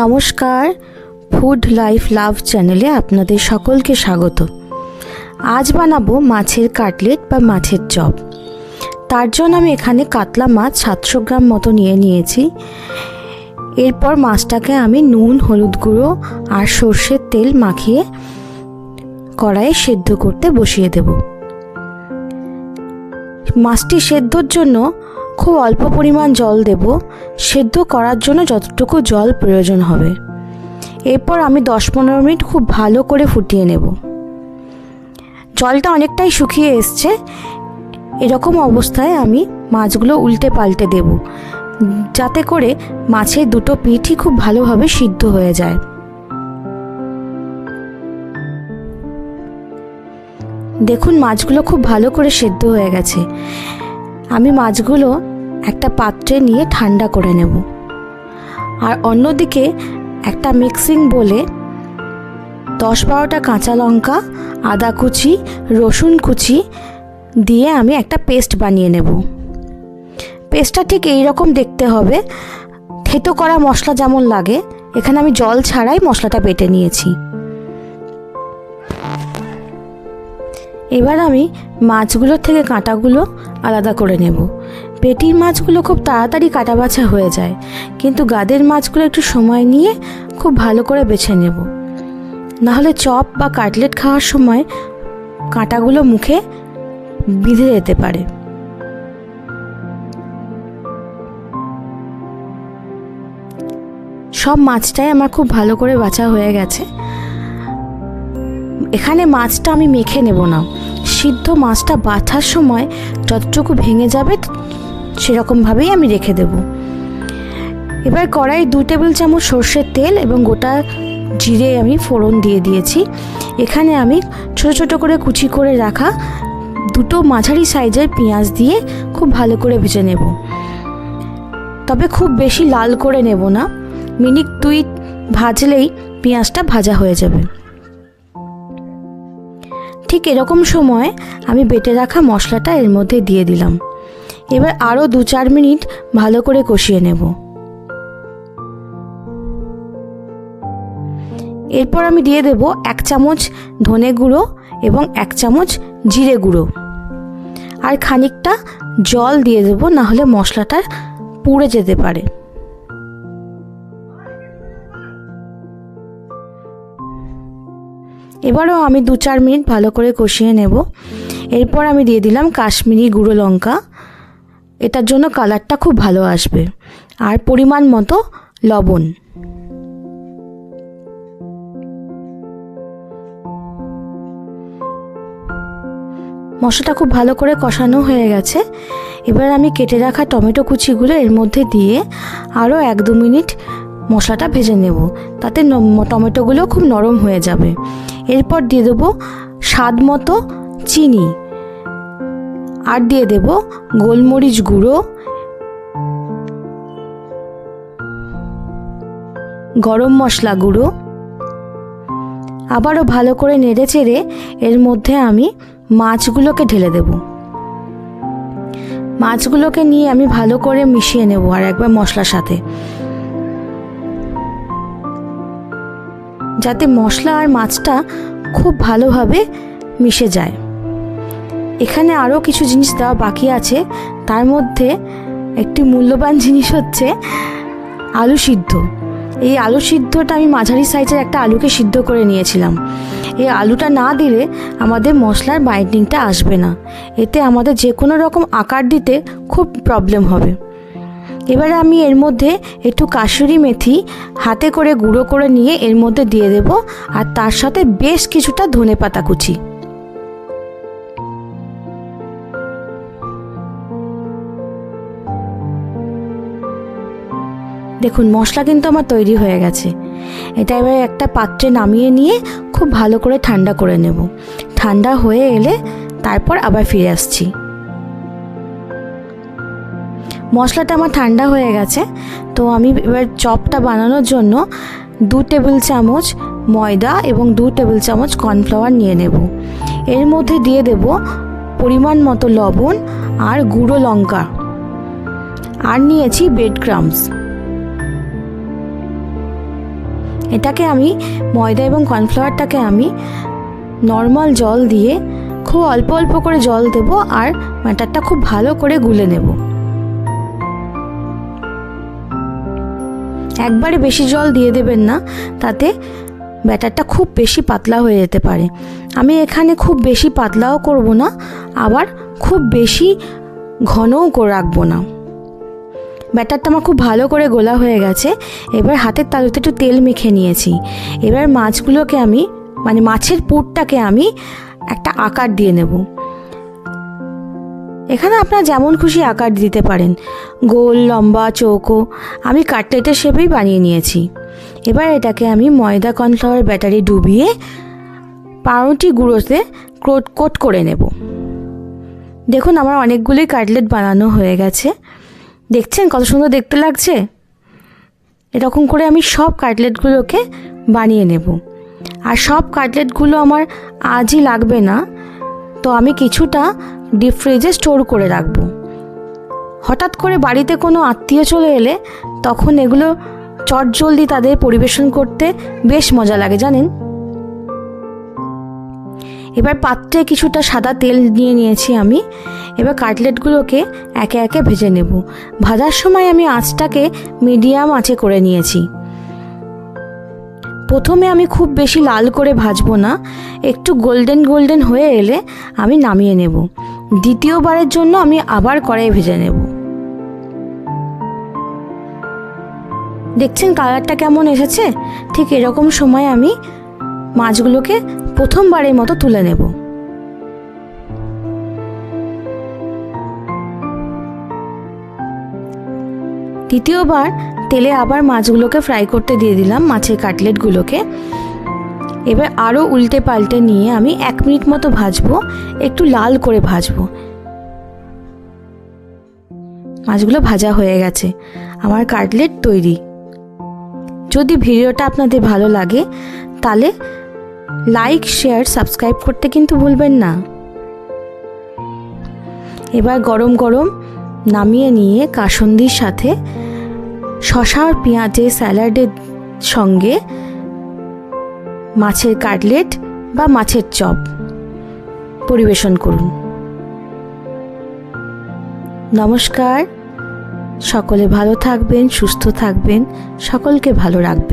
নমস্কার, food life love চ্যানেলে আপনাদের সকলকে স্বাগত। আজ বানাবো মাছের কাটলেট বা মাছের চপ। তার জন্য আমি এখানে কাতলা মাছ সাতশো গ্রাম মতো নিয়ে নিয়েছি। এরপর মাছটাকে আমি নুন, হলুদ গুঁড়ো আর সর্ষের তেল মাখিয়ে কড়াইয়ে সেদ্ধ করতে বসিয়ে দেব। মাছটি সেদ্ধর জন্য খুব অল্প পরিমাণ জল দেব, সেদ্ধ করার জন্য যতটুকু জল প্রয়োজন হবে। এরপর আমি দশ পনেরো মিনিট খুব ভালো করে ফুটিয়ে নেব। জলটা অনেকটাই শুকিয়ে এসছে। এরকম অবস্থায় আমি মাছগুলো উল্টে পাল্টে দেব, যাতে করে মাছের দুটো পিঠই খুব ভালোভাবে সিদ্ধ হয়ে যায়। দেখুন, মাছগুলো খুব ভালো করে সেদ্ধ হয়ে গেছে। আমি মাছগুলো একটা পাত্রে নিয়ে ঠান্ডা করে নেব। আর অন্যদিকে একটা মিক্সিং বলে দশ বারোটা কাঁচা লঙ্কা, আদা কুচি, রসুন কুচি দিয়ে আমি একটা পেস্ট বানিয়ে নেব। পেস্টটা ঠিক এই রকম দেখতে হবে। থেতো করা মশলা যেমন লাগে, এখানে আমি জল ছাড়াই মশলাটা বেটে নিয়েছি। এবার আমি মাছগুলোর থেকে কাঁটাগুলো আলাদা করে নেব। পেটির মাছগুলো খুব তাড়াতাড়ি কাটা বাছা হয়ে যায়, কিন্তু গাদের মাছগুলো একটু সময় নিয়ে খুব ভালো করে বেছে নেব। নাহলে চপ বা কাটলেট খাওয়ার সময় কাঁটাগুলো মুখে বিঁধে যেতে পারে। সব মাছটাই আমার খুব ভালো করে বাছা হয়ে গেছে। এখানে মাছটা আমি মেখে নেব না। সিদ্ধ মাছটা বাছার সময় যতটুকু ভেঙে যাবে সেরকমভাবেই আমি রেখে দেব। এবার কড়াই দু টেবিল চামচ সর্ষের তেল এবং গোটা জিরে আমি ফোড়ন দিয়ে দিয়েছি। এখানে আমি ছোট ছোট করে কুচি করে রাখা দুটো মাঝারি সাইজের পেঁয়াজ দিয়ে খুব ভালো করে ভেজে নেব। তবে খুব বেশি লাল করে নেব না। মিনিট দুই ভাজলেই পেঁয়াজটা ভাজা হয়ে যাবে। ঠিক এরকম সময় আমি বেটে রাখা মশলাটা এর মধ্যে দিয়ে দিলাম। এবার আরও দু চার মিনিট ভালো করে কষিয়ে নেব। এরপর আমি দিয়ে দেব এক চামচ ধনে গুঁড়ো এবং এক চামচ জিরে গুঁড়ো। আর খানিকটা জল দিয়ে দেব না হলে মশলাটা পুড়ে যেতে পারে। এবারও আমি দু চার মিনিট ভালো করে কষিয়ে নেব। এরপর আমি দিয়ে দিলাম কাশ্মীরি গুঁড়ো লঙ্কা। এটার জন্য কালারটা খুব ভালো আসবে। আর পরিমাণ মতো লবণ। মশলাটা খুব ভালো করে কষানো হয়ে গেছে। এবার আমি কেটে রাখা টমেটো কুচিগুলো এর মধ্যে দিয়ে আরও এক দু মিনিট মশলাটা ভেজে নেব। তাতে টমেটোগুলো খুব নরম হয়ে যাবে। এরপর দিয়ে দেবো স্বাদ মতো চিনি। আর দিয়ে দেব গোলমরিচ গুঁড়ো। গরম মশলা গুঁড়ো। আবারও ভালো করে নেড়ে চেড়ে এর মধ্যে আমি মাছগুলোকে ঢেলে দেব। মাছগুলোকে নিয়ে আমি ভালো করে মিশিয়ে নেব আর একবার মশলার সাথে। যাতে মশলা আর মাছটা খুব ভালোভাবে মিশে যায়। এখানে আরও কিছু জিনিস দেওয়া বাকি আছে। তার মধ্যে একটি মূল্যবান জিনিস হচ্ছে আলু সিদ্ধ। এই আলু সিদ্ধটা আমি মাঝারি সাইজের একটা আলুকে সিদ্ধ করে নিয়েছিলাম। এই আলুটা না দিলে আমাদের মশলার বাইন্ডিংটা আসবে না। এতে আমাদের যে কোনো রকম আকার দিতে খুব প্রবলেম হবে। এবারে আমি এর মধ্যে একটু কাশুরি মেথি হাতে করে গুঁড়ো করে নিয়ে এর মধ্যে দিয়ে দেব আর তার সাথে বেশ কিছুটা ধনে পাতা কুচি। দেখুন, মশলা কিন্তু আমার তৈরি হয়ে গেছে। এটা এবার একটা পাত্রে নামিয়ে নিয়ে খুব ভালো করে ঠান্ডা করে নেব। ঠান্ডা হয়ে এলে তারপর আবার ফিরে আসছি। মশলাটা আমার ঠান্ডা হয়ে গেছে, তো আমি এবার চপটা বানানোর জন্য দু টেবিল চামচ ময়দা এবং দু টেবিল চামচ কর্নফ্লাওয়ার নিয়ে নেব। এর মধ্যে দিয়ে দেব পরিমাণ মতো লবণ আর গুঁড়ো লঙ্কা। আর নিয়েছি বেড ক্রামস এটাকে আমি ময়দা এবং কর্নফ্লাওয়ারটাকে আমি নর্মাল জল দিয়ে খুব অল্প অল্প করে জল দেব আর ব্যাটারটা খুব ভালো করে গুলে নেব। একবারে বেশি জল দিয়ে দেবেন না, তাতে ব্যাটারটা খুব বেশি পাতলা হয়ে যেতে পারে। আমি এখানে খুব বেশি পাতলাও করব না, আবার খুব বেশি ঘনও রাখব না। ব্যাটারটা আমার খুব ভালো করে গোলা হয়ে গেছে, এবার হাতের তালুতে একটু তেল মেখে নিয়েছি। এবার মাছগুলোকে আমি মানে মাছের পুরটাকে আমি একটা আকার দিয়ে নেব। এখানে আপনার যেমন খুশি আকার দিতে পারেন। গোল, লম্বা, চৌকো। আমি কাটলেটের শেপেই বানিয়ে নিয়েছি। এবার এটাকে আমি ময়দা কর্নফ্লাওয়ার ব্যাটারি ডুবিয়ে পাউরুটি গুঁড়োতে কোট কোট করে নেব। দেখুন আমার অনেকগুলোই কাটলেট বানানো হয়ে গেছে। দেখছেন কত সুন্দর দেখতে লাগছে? এরকম করে আমি সব কাটলেটগুলোকে বানিয়ে নেব। আর সব কাটলেটগুলো আমার আজই লাগবে না। তো আমি কিছুটা ডিপ ফ্রিজে স্টোর করে রাখব। হঠাৎ করে বাড়িতে কোনো আত্মীয় চলে এলে তখন এগুলো চট জলদি তাদের পরিবেশন করতে বেশ মজা লাগে, জানেন? এবার পাত্রে কিছুটা সাদা তেল নিয়ে নিয়েছি আমি। এবার কাটলেটগুলোকে একে একে ভেজে নেব। ভাজার সময় আমি আঁচটাকে মিডিয়াম আঁচে করে নিয়েছি। প্রথমে আমি খুব বেশি লাল করে ভাজবো না, একটু গোল্ডেন গোল্ডেন হয়ে এলে আমি নামিয়ে নেব। দ্বিতীয়বারের জন্য আমি আবার কড়াই ভেজে নেব। দেখছেন কালারটা কেমন এসেছে? ঠিক এরকম সময় আমি মাছগুলোকে প্রথমবারের মতো তুলে নেব। দ্বিতীয়বার তেলে আবার মাছগুলোকে ফ্রাই করতে দিয়ে দিলাম মাছের কাটলেটগুলোকে। এবার আরও উল্টে পাল্টে নিয়ে আমি এক মিনিট মতো ভাজবো, একটু লাল করে ভাজবো। মাছগুলো ভাজা হয়ে গেছে। আমার কাটলেট তৈরি। যদি ভিডিওটা আপনাদের ভালো লাগে, তাহলে লাইক, শেয়ার, সাবস্ক্রাইব করতে কিন্তু ভুলবেন না। এবার গরম গরম নামিয়ে নিয়ে কাসন্দির সাথে শশা আর পেঁয়াজের স্যালাডের সঙ্গে মাছের কাটলেট বা মাছের চপ। পরিবেশন করুন। নমস্কার। সকলে ভালো থাকবেন, সুস্থ থাকবেন, সকলকে ভালো রাখবেন।